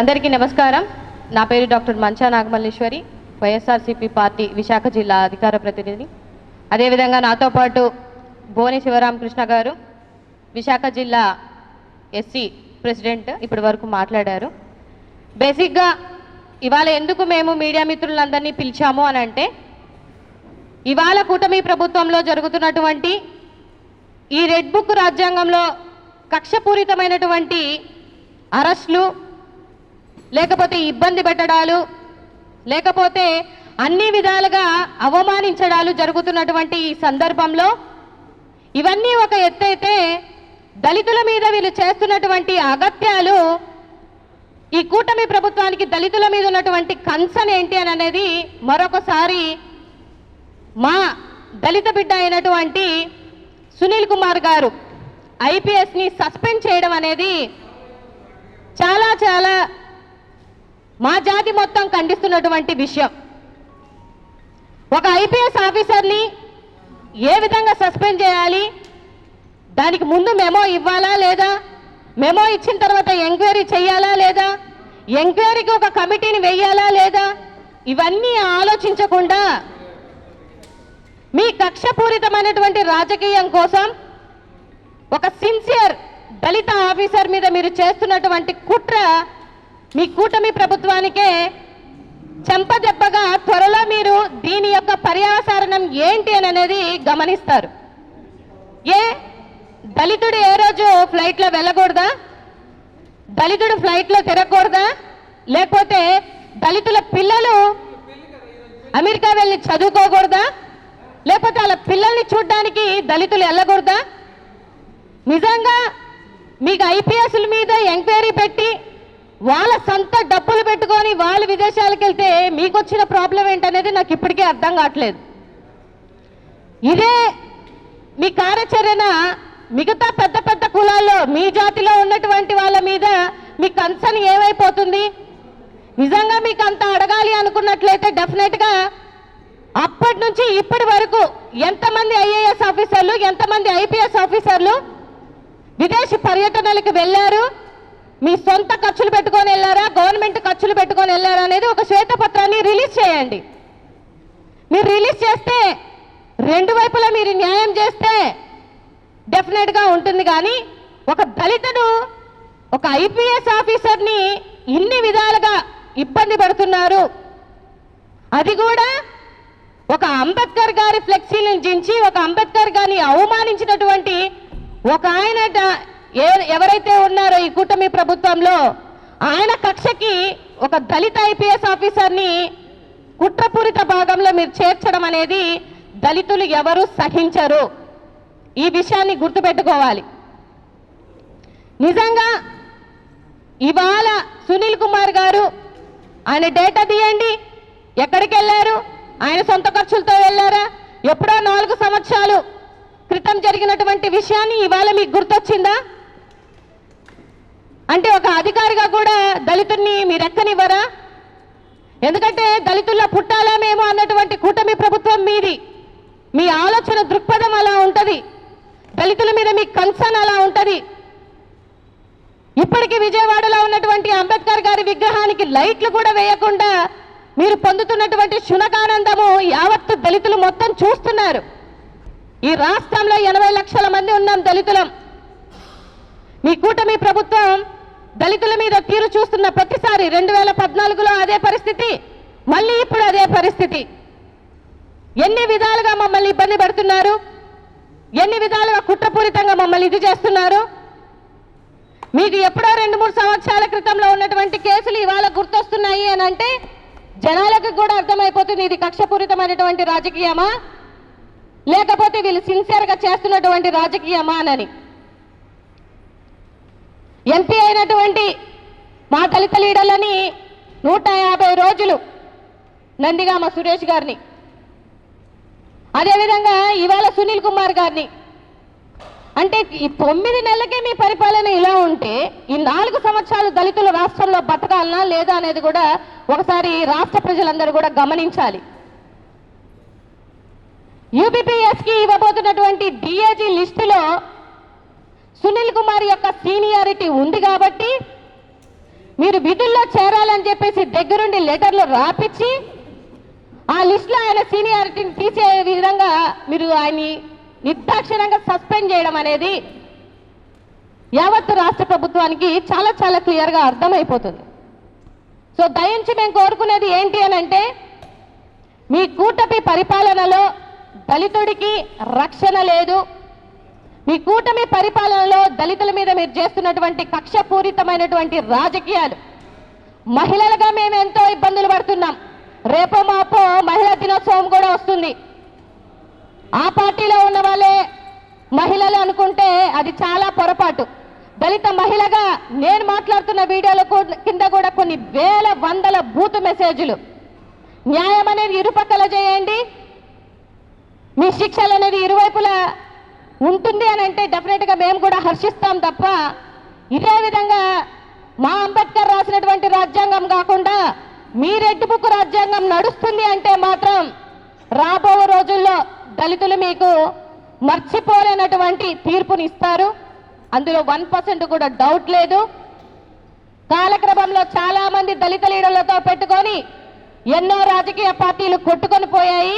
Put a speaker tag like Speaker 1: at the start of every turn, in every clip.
Speaker 1: అందరికీ నమస్కారం. నా పేరు డాక్టర్ మంచా నాగమల్లేశ్వరి వైఎస్ఆర్సీపీ పార్టీ విశాఖ జిల్లా అధికార ప్రతినిధి. అదేవిధంగా నాతో పాటు భువని శివరామకృష్ణ గారు విశాఖ జిల్లా ఎస్సీ ప్రెసిడెంట్ ఇప్పటి వరకు మాట్లాడారు. బేసిక్గా ఇవాళ ఎందుకు మేము మీడియా మిత్రులందరినీ పిలిచాము అని అంటే ఇవాళ కూటమి ప్రభుత్వంలో జరుగుతున్నటువంటి ఈ రెడ్ బుక్ రాజ్యాంగంలో కక్షపూరితమైనటువంటి అరెస్టులు లేకపోతే ఇబ్బంది పెట్టడాలు లేకపోతే అన్ని విధాలుగా అవమానించడాలు జరుగుతున్నటువంటి ఈ సందర్భంలో ఇవన్నీ ఒక ఎత్తైతే దళితుల మీద వీళ్ళు చేస్తున్నటువంటి అగత్యాలు ఈ కూటమి ప్రభుత్వానికి దళితుల మీద ఉన్నటువంటి కన్సర్న్ ఏంటి అని అనేది మరొకసారి మా దళిత బిడ్డ అయినటువంటి సునీల్ కుమార్ గారు ఐపీఎస్ని సస్పెండ్ చేయడం అనేది చాలా చాలా మా జాతి మొత్తం ఖండిస్తున్నటువంటి విషయం. ఒక ఐపీఎస్ ఆఫీసర్ని ఏ విధంగా సస్పెండ్ చేయాలి? దానికి ముందు మెమో ఇవ్వాలా లేదా? మెమో ఇచ్చిన తర్వాత ఎంక్వైరీ చేయాలా లేదా? ఎంక్వైరీకి ఒక కమిటీని వెయ్యాలా లేదా? ఇవన్నీ ఆలోచించకుండా మీ కక్షపూరితమైనటువంటి రాజకీయం కోసం ఒక సిన్సియర్ దళిత ఆఫీసర్ మీద మీరు చేస్తున్నటువంటి కుట్ర మీ కూటమి ప్రభుత్వానికే చెంపదెబ్బగా త్వరలో మీరు దీని యొక్క పర్యావసారణం ఏంటి అని అనేది గమనిస్తారు. ఏ? దళితుడు ఏ రోజు ఫ్లైట్లో వెళ్ళకూడదా? దళితుడు ఫ్లైట్లో తిరగకూడదా? లేకపోతే దళితుల పిల్లలు అమెరికా వెళ్ళి చదువుకోకూడదా? లేకపోతే వాళ్ళ పిల్లల్ని చూడడానికి దళితులు వెళ్ళకూడదా? నిజంగా మీకు ఐపీఎస్ల మీద ఎంక్వైరీ పెట్టి వాళ్ళ సొంత డబ్బులు పెట్టుకొని వాళ్ళు విదేశాలకు వెళ్తే మీకు వచ్చిన ప్రాబ్లం ఏంటనేది నాకు ఇప్పటికే అర్థం కావట్లేదు. ఇదే మీ కార్యాచరణ మిగతా పెద్ద పెద్ద కులాల్లో మీ జాతిలో ఉన్నటువంటి వాళ్ళ మీద మీ కన్సర్న్ ఏమైపోతుంది? నిజంగా మీకు అంత అడగాలి అనుకున్నట్లయితే డెఫినెట్గా అప్పటి నుంచి ఇప్పటి వరకు ఎంతమంది ఐఏఎస్ ఆఫీసర్లు ఎంతమంది ఐపీఎస్ ఆఫీసర్లు విదేశీ పర్యటనలకు వెళ్ళారు? మీ సొంత ఖర్చులు పెట్టుకొని వెళ్ళారా? గవర్నమెంట్ ఖర్చులు పెట్టుకొని వెళ్ళారా అనేది ఒక శ్వేతపత్రాన్ని రిలీజ్ చేయండి. మీరు రిలీజ్ చేస్తే రెండు వైపులా మీరు న్యాయం చేస్తే డెఫినెట్గా ఉంటుంది కానీ ఒక దళితుడు ఒక ఐపీఎస్ ఆఫీసర్ని ఇన్ని విధాలుగా ఇబ్బంది పడుతున్నారు. అది కూడా ఒక అంబేద్కర్ గారి ఫ్లెక్సీని జించి ఒక అంబేద్కర్ గారిని అవమానించినటువంటి ఒక ఆయన ఏ- ఎవరైతే ఉన్నారో ఈ కూటమి ప్రభుత్వంలో ఆయన కక్షకి ఒక దళిత ఐపీఎస్ ఆఫీసర్ని కుట్రపూరిత భాగంలో మీరు చేర్చడం అనేది దళితులు ఎవరు సహించరు. ఈ విషయాన్ని గుర్తుపెట్టుకోవాలి. నిజంగా ఇవాళ సునీల్ కుమార్ గారు ఆయన డేటా తీయండి. ఎక్కడికి వెళ్ళారు? ఆయన సొంత ఖర్చులతో వెళ్ళారా? ఎప్పుడో నాలుగు సంవత్సరాలు క్రితం జరిగినటువంటి విషయాన్ని ఇవాళ మీకు గుర్తొచ్చిందా? అంటే ఒక అధికారిగా కూడా దళితుడిని మీరు ఎక్కనివ్వరా ఎందుకంటే దళితుల్లో పుట్టాలా మేము అన్నటువంటి కూటమి ప్రభుత్వం మీది. మీ ఆలోచన దృక్పథం అలా ఉంటుంది. దళితుల మీద మీ కన్సర్న్ అలా ఉంటుంది. ఇప్పటికీ విజయవాడలో ఉన్నటువంటి అంబేద్కర్ గారి విగ్రహానికి లైట్లు కూడా వేయకుండా మీరు పొందుతున్నటువంటి శునకానందము యావత్తు దళితులు మొత్తం చూస్తున్నారు. ఈ రాష్ట్రంలో ఎనభై లక్షల మంది ఉన్నాం దళితులం. మీ కూటమి ప్రభుత్వం దళితుల మీద తీరు చూస్తున్న ప్రతిసారి రెండు వేల పద్నాలుగులో అదే పరిస్థితి మళ్ళీ ఇప్పుడు అదే పరిస్థితి. ఎన్ని విధాలుగా మమ్మల్ని ఇబ్బంది పడుతున్నారు? ఎన్ని విధాలుగా కుట్రపూరితంగా మమ్మల్ని ఇది చేస్తున్నారు? మీకు ఎప్పుడో రెండు మూడు సంవత్సరాల క్రితంలో ఉన్నటువంటి కేసులు ఇవాళ గుర్తొస్తున్నాయి అని అంటే జనాలకు కూడా అర్థమైపోతుంది ఇది కక్షపూరితమైనటువంటి రాజకీయమా? లేకపోతే వీళ్ళు సిన్సియర్గా చేస్తున్నటువంటి రాజకీయమా అని. ఎంపీ అయినటువంటి మా దళిత లీడర్లని నూట యాభై రోజులు నందిగామ సురేష్ గారిని అదేవిధంగా ఇవాళ సునీల్ కుమార్ గారిని. అంటే ఈ తొమ్మిది నెలలకే మీ పరిపాలన ఇలా ఉంటే ఈ నాలుగు సంవత్సరాలు దళితులు రాష్ట్రంలో బతకాలనా లేదా అనేది కూడా ఒకసారి రాష్ట్ర ప్రజలందరూ కూడా గమనించాలి. యూబీపీఎస్కి ఇవ్వబోతున్నటువంటి డిఏజీ లిస్టులో సునీల్ కుమార్ యొక్క సీనియారిటీ ఉంది కాబట్టి
Speaker 2: మీరు విధుల్లో చేరాలని చెప్పేసి దగ్గరుండి లెటర్లు రాపిచ్చి ఆ లిస్టులో ఆయన సీనియారిటీని తీసే విధంగా మీరు ఆయన్ని నిర్దాక్షిణంగా సస్పెండ్ చేయడం అనేది యావత్ రాష్ట్ర ప్రభుత్వానికి చాలా చాలా క్లియర్గా అర్థమైపోతుంది. సో దయించి మేము కోరుకునేది ఏంటి అని అంటే మీ కూటమి పరిపాలనలో దళితుడికి రక్షణ లేదు మీ కూటమి పరిపాలనలో దళితుల మీద మీరు చేస్తున్నటువంటి కక్షపూరితమైనటువంటి రాజకీయాలు. మహిళలుగా మేము ఎంతో ఇబ్బందులు పడుతున్నాం. రేపో మాపో మహిళా దినోత్సవం కూడా వస్తుంది. ఆ పార్టీలో ఉన్న వాళ్ళే మహిళలు అనుకుంటే అది చాలా పొరపాటు. దళిత మహిళగా నేను మాట్లాడుతున్న వీడియోల కింద కూడా కొన్ని వేల వందల బూత్ మెసేజ్లు. న్యాయం అనేది ఇరుపక్కల చేయండి. మీ శిక్షలు అనేది ఇరువైపులా ఉంటుంది అని అంటే డెఫినెట్గా మేము కూడా హర్షిస్తాం తప్ప ఇదే విధంగా మా అంబేద్కర్ రాసినటువంటి రాజ్యాంగం కాకుండా మీ రెడ్డి బుక్ రాజ్యాంగం నడుస్తుంది అంటే మాత్రం రాబో రోజుల్లో దళితులు మీకు మర్చిపోలేనటువంటి తీర్పుని ఇస్తారు అందులో వన్ పర్సెంట్ కూడా డౌట్ లేదు. కాలక్రమంలో చాలామంది దళిత లీడర్లతో పెట్టుకొని ఎన్నో రాజకీయ పార్టీలు కొట్టుకొని పోయాయి.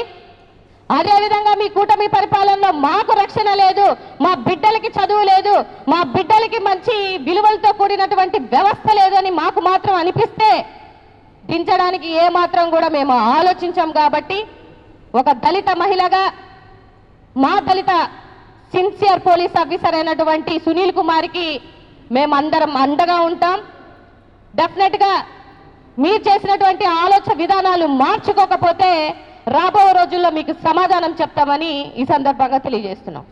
Speaker 2: అదేవిధంగా మీ కూటమి పరిపాలనలో మాకు రక్షణ లేదు మా బిడ్డలకి చదువు లేదు మా బిడ్డలకి మంచి విలువలతో కూడినటువంటి వ్యవస్థ లేదు అని మాకు మాత్రం అనిపిస్తే దించడానికి ఏ మాత్రం కూడా మేము ఆలోచించాం కాబట్టి ఒక దళిత మహిళగా మా దళిత సిన్సియర్ పోలీస్ ఆఫీసర్ అయినటువంటి సునీల్ కుమార్కి మేమందరం అండగా ఉంటాం. డెఫినెట్గా మీరు చేసినటువంటి ఆలోచన విధానాలు మార్చుకోకపోతే రాబో రోజుల్లో మీకు సమాధానం చెప్తామని ఈ సందర్భంగా తెలియజేస్తున్నాం.